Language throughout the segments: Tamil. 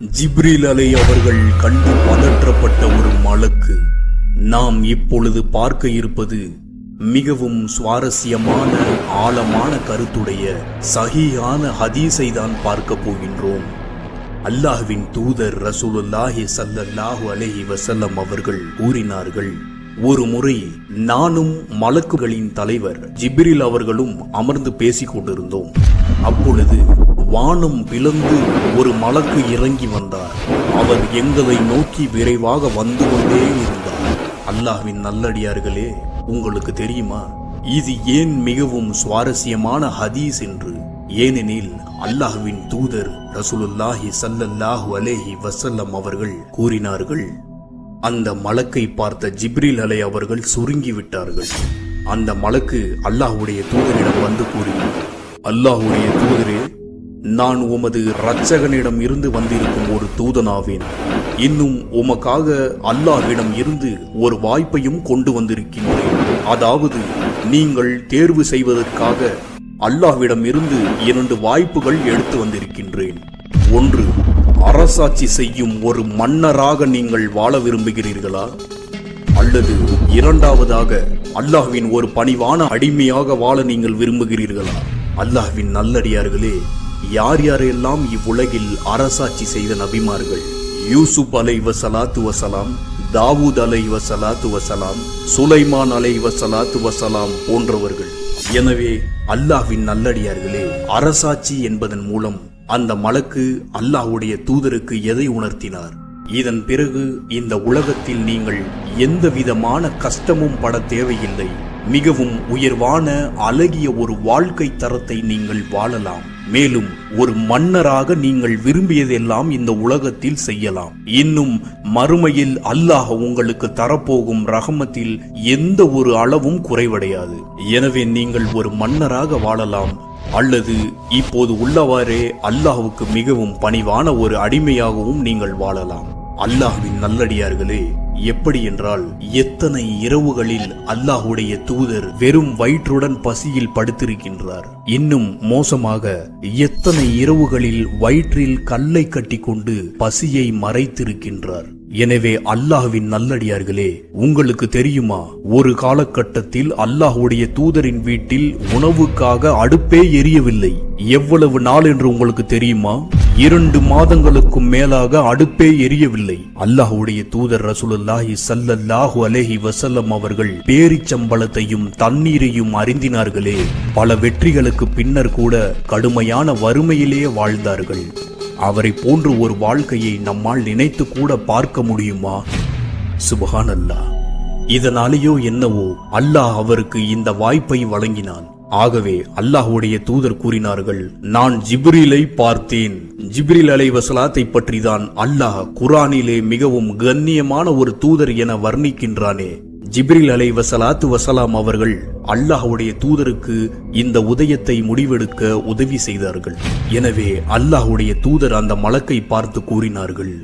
ஜிப்ரில் அலை அவர்கள் கண்டு பதற்றப்பட்ட ஒரு மலக்கு. நாம் இப்பொழுது பார்க்க இருப்பது மிகவும் சுவாரஸ்யமான ஆழமான கருத்துடைய சகியான ஹதீஸை தான் பார்க்க போகின்றோம். அல்லாஹ்வின் தூதர் ரசூலுல்லாஹி சல்லல்லாஹு அலஹி வசல்லம் அவர்கள் கூறினார்கள் ஒரு முறை நானும் மலக்குகளின் தலைவர் ஜிப்ரில் அவர்களும் அமர்ந்து பேசிக் கொண்டிருந்தோம். அப்பொழுது வானம் பிளந்து ஒரு மலக்கு இறங்கி வந்தார். அவர் எங்களை நோக்கி விரைவாக வந்து கொண்டே இருந்தார். அல்லாஹ்வின் நல்லடியார்களே உங்களுக்கு தெரியுமா? இது ஏன் மிகவும் சுவாரஸ்யமான ஹதீஸ் என்று? ஏனெனில் அல்லாஹ்வின் தூதர் ரசூலுல்லாஹி சல்லல்லாஹு அலேஹி வசல்லம் அவர்கள் கூறினார்கள் அந்த மலக்கை பார்த்த ஜிப்ரில் அலை அவர்கள் சுருங்கி விட்டார்கள். அந்த மலக்கு அல்லாஹ்வுடைய தூதரிடம் வந்து கூறினார். அல்லாஹ்வுடைய தூதரே நான் உமது இரட்சகனிடம் இருந்து வந்திருக்கும் ஒரு தூதனாவேன். இன்னும் உமக்காக அல்லாஹ்விடம் இருந்து ஒரு வாய்ப்பையும் கொண்டு வந்திருக்கின்றேன். அதாவது நீங்கள் தேர்வு செய்வதற்காக அல்லாஹ்விடம் இருந்து இரண்டு வாய்ப்புகள் எடுத்து வந்திருக்கின்றேன். ஒன்று அரசாட்சி செய்யும் ஒரு மன்னராக நீங்கள் வாழ விரும்புகிறீர்களா? அல்லது இரண்டாவதாக அல்லாஹ்வின் ஒரு பணிவான அடிமையாக வாழ நீங்கள் விரும்புகிறீர்களா? அல்லாஹ்வின் நல்லடியார்களே யார் யாரெல்லாம் இவ்வுலகில் அரசாட்சி செய்த நபிமார்கள்? யூசுப் அலை வசலாத்து வசலாம் தாவூத் அலை வசலாத்து வசலாம் சுலைமான் அலை வசலாத்து வசலாம் போன்றவர்கள். எனவே அல்லாஹ்வின் நல்லடியார்களே அரசாட்சி என்பதன் மூலம் அந்த மலக்கு அல்லாஹ்வுடைய தூதருக்கு எதை உணர்த்தினார்? இதன் பிறகு இந்த உலகத்தில் நீங்கள் எந்த விதமான கஷ்டமும் பட தேவையில்லை. மிகவும் உயர்வான அழகிய ஒரு வாழ்க்கை தரத்தை நீங்கள் வாழலாம். மேலும் ஒரு மன்னராக நீங்கள் விரும்பியதெல்லாம் இந்த உலகத்தில் செய்யலாம். இன்னும் மறுமையில் அல்லாஹ் உங்களுக்கு தரப்போகும் ரஹமத்தில் எந்த ஒரு அளவும் குறைவடையாது. எனவே நீங்கள் ஒரு மன்னராக வாழலாம். அல்லது இப்போது உள்ளவாறே அல்லாஹ்வுக்கு மிகவும் பணிவான ஒரு அடிமையாகவும் நீங்கள் வாழலாம். அல்லாஹ்வின் நல்லடியார்களே எப்படி என்றால் எத்தனை இரவுகளில் அல்லாஹுடைய தூதர் வெறும் வயிற்றுடன் பசியில் படுத்திருக்கின்றார். இன்னும் மோசமாக எத்தனை இரவுகளில் வயிற்றில் கல்லை கட்டிக்கொண்டு பசியை மறைத்திருக்கின்றார். எனவே அல்லாஹ்வின் நல்லடியார்களே உங்களுக்கு தெரியுமா? ஒரு காலகட்டத்தில் அல்லாஹ்வுடைய தூதரின் வீட்டில் உணவுக்காக அடுப்பே எரியவில்லை. எவ்வளவு நாள் என்று உங்களுக்கு தெரியுமா? இரண்டு மாதங்களுக்கும் மேலாக அடுப்பே எரியவில்லை. அல்லாஹ்வுடைய தூதர் ரசூலுல்லாஹி சல்லல்லாஹு அலைஹி வசல்லம் அவர்கள் பேரிச்சம்பளத்தையும் தண்ணீரையும் அறிந்தினார்களே பல வெற்றிகளுக்கு பின்னர் கூட கடுமையான வறுமையிலேயே வாழ்ந்தார்கள். அவரை போன்று ஒரு வாழ்க்கையை நம்மால் நினைத்து கூட பார்க்க முடியுமா? சுபஹான் அல்லாஹ் இதனாலேயோ என்னவோ அல்லாஹ் அவருக்கு இந்த வாய்ப்பை வழங்கினான். ஆகவே அல்லாஹுடைய தூதர் கூறினார்கள் நான் ஜிப்ரிலை பார்த்தேன். ஜிப்ரில் அலை வசலாத்தை பற்றிதான் அல்லாஹ் குரானிலே மிகவும் கண்ணியமான ஒரு தூதர் என வர்ணிக்கின்றானே. ஜிப்ரில் அலை வசலாத்து வசலாம் அவர்கள் அல்லாஹுடைய தூதருக்கு இந்த உதயத்தை முடிவெடுக்க உதவி செய்தார்கள். எனவே அல்லாஹுடைய தூதர் அந்த மலக்கை பார்த்து கூறினார்கள்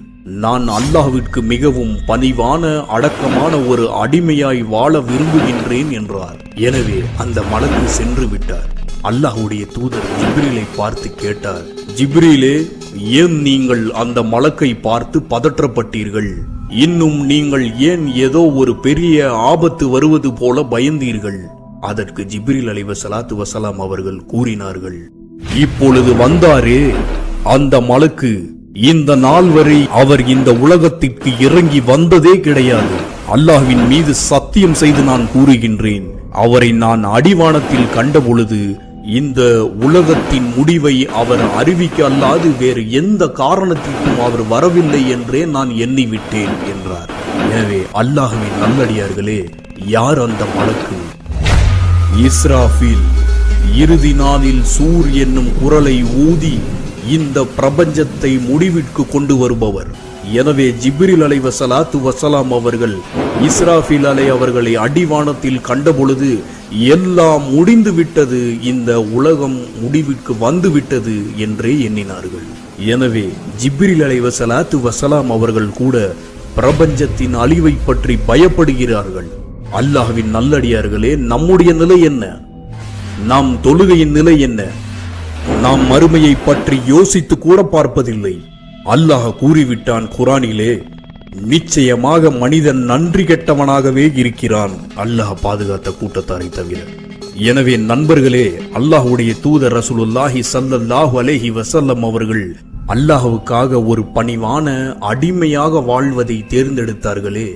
நான் அல்லாஹ்விற்கு மிகவும் பணிவான அடக்கமான ஒரு அடிமையாய் வாழ விரும்புகின்றேன் என்றார். எனவே அந்த மலக்கு சென்று விட்டார். அல்லாஹுடைய தூதர் ஜிப்ரீலை பார்த்து கேட்டார் ஜிப்ரீலே ஏன் நீங்கள் அந்த மலக்கை பார்த்து பதற்றப்பட்டீர்கள்? இன்னும் நீங்கள் ஏன் ஏதோ ஒரு பெரிய ஆபத்து வருவது போல பயந்தீர்கள்? அதற்கு ஜிப்ரில் அலைவ சலாத்து வசலாம் அவர்கள் கூறினார்கள் இப்பொழுது வந்தாரே அந்த மலக்கு இந்த நாள் வரை அவர் இந்த உலகத்திற்கு இறங்கி வந்ததே கிடையாது. அல்லாஹ்வின் மீது சத்தியம் செய்து நான் கூறுகின்றேன். அவரை நான் அடிவானத்தில் கண்டபொழுது இந்த உலகத்தின் முடிவை அவர் அறிவிக்க அல்லாது வேறு எந்த காரணத்திற்கும் அவர் வரவில்லை என்றே நான் எண்ணிவிட்டேன் என்றார். எனவே அல்லாஹுவின் நல்லடியார்களே யார் அந்த மலக்கு? இஸ்ராஃபில் இறுதி நாளில் சூர் என்னும் குரலை ஊதி இந்த பிரபஞ்சத்தை முடிவிற்கு கொண்டு வருபவர். எனவே ஜிப்ரில் அலை வசலாத்து வசலாம் அவர்கள் இஸ்ராஃபில் அலை அவர்களை அடிவானத்தில் கண்டபொழுது எல்லாம் முடிந்து விட்டது இந்த உலகம் முடிவிற்கு வந்துவிட்டது என்றே எண்ணினார்கள். எனவே ஜிப்ரில் அலை வசலாத்து வசலாம் அவர்கள் கூட பிரபஞ்சத்தின் அழிவை பற்றி பயப்படுகிறார்கள். அல்லாஹ்வின் நல்லடியார்களே நம்முடைய நிலை என்ன? நாம் தொழுகையின் நிலை என்ன? நாம் மறுமையை பற்றி யோசித்து கூட பார்ப்பதில்லை. அல்லாஹ் கூறிவிட்டான் குரானிலே நிச்சயமாக மனிதன் நன்றி கெட்டவனாகவே இருக்கிறான். அல்லாஹ் பாதுகாத்த கூட்டத்தாரை தவிர. எனவே நண்பர்களே அல்லாஹுடைய தூதர் ரசூலுல்லாஹி சல்லல்லாஹு அலேஹி வசல்லம் அவர்கள் அல்லாஹுக்காக ஒரு பணிவான அடிமையாக வாழ்வதை தேர்ந்தெடுத்தார்களே.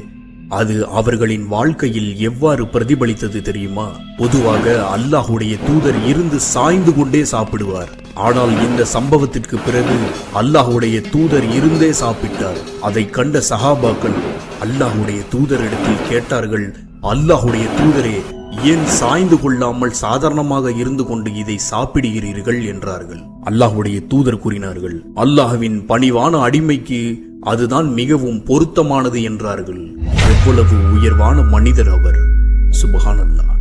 அது அவர்களின் வாழ்க்கையில் எவ்வாறு பிரதிபலித்தது தெரியுமா? பொதுவாக அல்லாஹுடைய தூதர் இருந்து சாய்ந்து கொண்டே சாப்பிடுவார். ஆனால் இந்த சம்பவத்திற்கு பிறகு அல்லாஹுடைய தூதர் இருந்தே சாப்பிட்டார். அதை கண்ட சஹாபாக்கள் அல்லாஹுடைய தூதரிடத்தில் கேட்டார்கள் அல்லாஹுடைய தூதரே ஏன் சாய்ந்து கொள்ளாமல் சாதாரணமாக இருந்து கொண்டு இதை சாப்பிடுகிறீர்கள்? என்றார்கள். அல்லாஹுடைய தூதர் கூறினார்கள் அல்லாஹுவின் பணிவான அடிமைக்கு அதுதான் மிகவும் பொருத்தமானது என்றார்கள். அவ்வளவு உயர்வான மனிதர் அவர். சுபகானல்லா.